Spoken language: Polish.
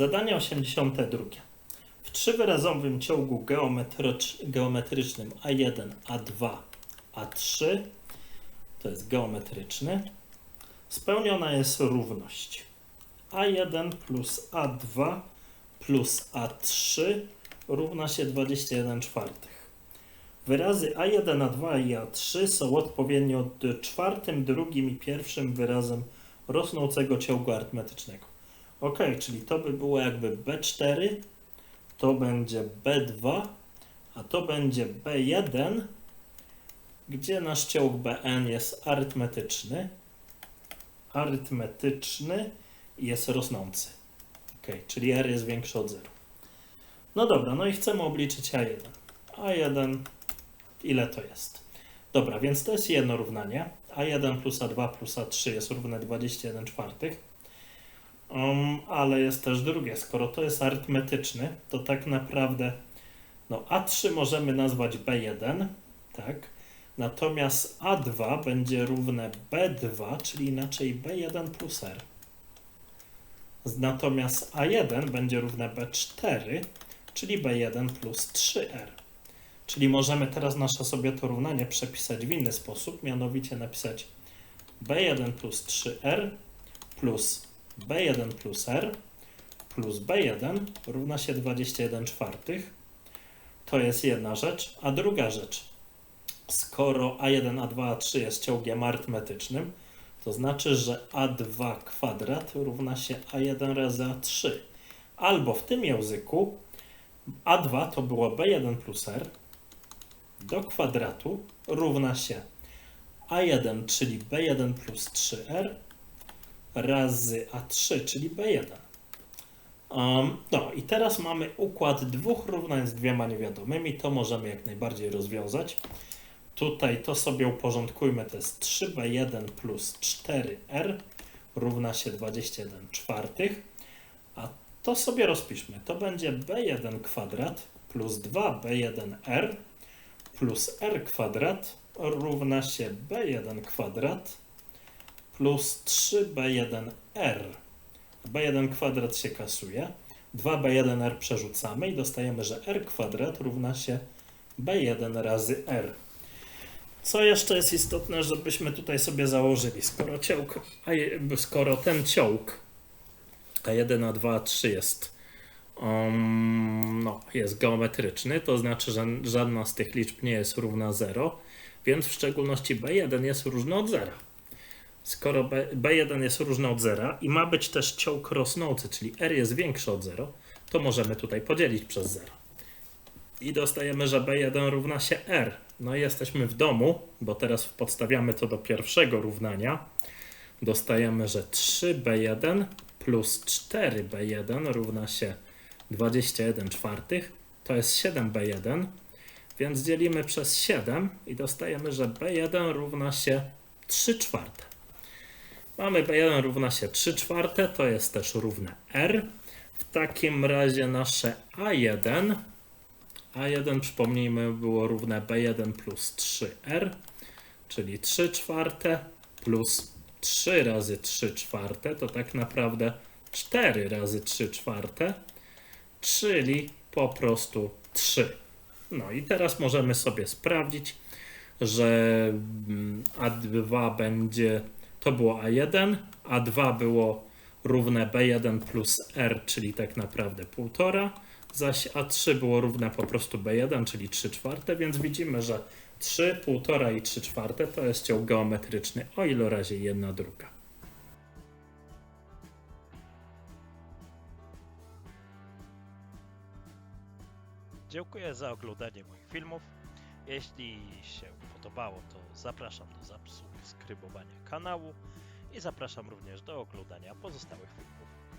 Zadanie 82. W trzywyrazowym ciągu geometrycz, geometrycznym A1, A2, A3, to jest geometryczny, spełniona jest równość A1 plus A2 plus A3 równa się 21 czwartych. Wyrazy A1, A2 i A3 są odpowiednio czwartym, drugim i pierwszym wyrazem rosnącego ciągu arytmetycznego. Ok, czyli to by było jakby B4, to będzie B2, a to będzie B1, gdzie nasz ciąg Bn jest arytmetyczny. Arytmetyczny i jest rosnący. Ok, czyli R jest większy od 0. No dobra, no i chcemy obliczyć A1. A1, ile to jest? Dobra, więc to jest jedno równanie. A1 plus A2 plus A3 jest równe 21 czwartych. Um, ale jest też drugie. Skoro to jest arytmetyczny, to tak naprawdę no, A3 możemy nazwać B1, tak? Natomiast A2 będzie równe B2, czyli inaczej B1 plus R. Natomiast A1 będzie równe B4, czyli B1 plus 3R. Czyli możemy teraz nasze sobie to równanie przepisać w inny sposób, mianowicie napisać B1 plus 3R plus B1 plus R plus B1 równa się 21 czwartych. To jest jedna rzecz. A druga rzecz, skoro A1, A2, A3 jest ciągiem arytmetycznym, to znaczy, że A2 kwadrat równa się A1 razy A3. Albo w tym języku A2 to było B1 plus R do kwadratu równa się A1, czyli B1 plus 3R razy A3, czyli B1. Um, no i teraz mamy układ dwóch równań z dwiema niewiadomymi. To możemy jak najbardziej rozwiązać. Tutaj to sobie uporządkujmy. To jest 3B1 plus 4R równa się 21 czwartych. A to sobie rozpiszmy. To będzie B1 kwadrat plus 2B1R plus R kwadrat równa się B1 kwadrat plus 3b1r. b1 kwadrat się kasuje, 2b1r przerzucamy i dostajemy, że r kwadrat równa się b1 razy r. Co jeszcze jest istotne, żebyśmy tutaj sobie założyli, skoro ciąg, a skoro ten ciąg A1, A2, A3 jest, um, no, jest geometryczny, to znaczy, że żadna z tych liczb nie jest równa 0, więc w szczególności B1 jest różny od 0 skoro B, B1 jest różny od zera i ma być też ciąg rosnący, czyli R jest większy od 0, to możemy tutaj podzielić przez 0. I dostajemy, że B1 równa się R. No i jesteśmy w domu, bo teraz podstawiamy to do pierwszego równania. Dostajemy, że 3B1 plus 4B1 równa się 21 czwartych. To jest 7B1, więc dzielimy przez 7 i dostajemy, że B1 równa się 3 czwarte. Mamy B1 równa się 3 czwarte, to jest też równe R. W takim razie nasze A1, A1 przypomnijmy było równe B1 plus 3R, czyli 3 czwarte plus 3 razy 3 czwarte, to tak naprawdę 4 razy 3 czwarte, czyli po prostu 3. No i teraz możemy sobie sprawdzić, że mm, A2 będzie to było A1, A2 było równe B1 plus R, czyli tak naprawdę 1,5, zaś A3 było równe po prostu B1, czyli 3 czwarte, więc widzimy, że 3, 1,5 i 3 czwarte to jest ciąg geometryczny o ilorazie 1 druga. Dziękuję za oglądanie moich filmów. Jeśli się podobało, to zapraszam do subskrybowania kanału i zapraszam również do oglądania pozostałych filmów.